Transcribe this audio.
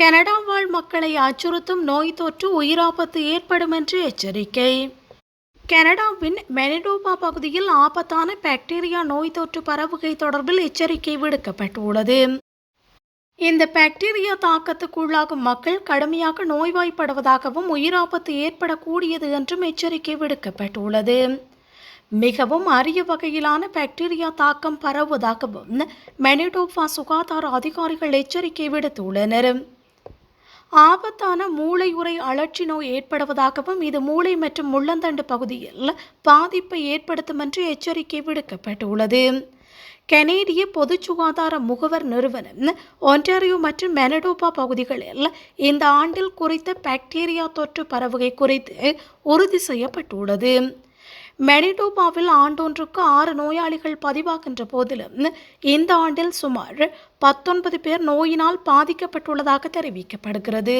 Canada வாழ் மக்களை அச்சுறுத்தும் நோய் தொற்று உயிராபத்து ஏற்படும் என்று எச்சரிக்கை. கனடாவின் மெனிடோபா பகுதியில் ஆபத்தான பாக்டீரியா நோய் தொற்று பரவுகை தொடர்பில் எச்சரிக்கை விடுக்கப்பட்டுள்ளது. இந்த பாக்டீரியா தாக்கத்துக்குள்ளாகும் மக்கள் கடுமையாக நோய்வாய்ப்படுவதாகவும் உயிராபத்து ஏற்படக்கூடியது என்றும் எச்சரிக்கை விடுக்கப்பட்டுள்ளது. மிகவும் அரிய வகையிலான பாக்டீரியா தாக்கம் பரவுவதாகவும் மெனிடோபா சுகாதார அதிகாரிகள் எச்சரிக்கை விடுத்துள்ளனர். ஆபத்தான மூளை உரை அழற்சி நோய் ஏற்படுவதாகவும் இது மூளை மற்றும் முள்ளந்தண்டு பகுதியில் பாதிப்பை ஏற்படுத்தும் என்று எச்சரிக்கை விடுக்கப்பட்டுள்ளது. கனேடிய பொது சுகாதார முகவர் நிறுவனம் ஒன்டாரியோ மற்றும் மெனடோபா பகுதிகளில் இந்த ஆண்டில் குறித்த பாக்டீரியா தொற்று பரவுகை குறித்து உறுதி செய்யப்பட்டுள்ளது. மெனிடோபாவில் ஆண்டொன்றுக்கு ஆறு நோயாளிகள் பதிவாகின்ற போதிலும் இந்த ஆண்டில் சுமார் பத்தொன்பது பேர் நோயினால் பாதிக்கப்பட்டுள்ளதாக தெரிவிக்கப்படுகிறது.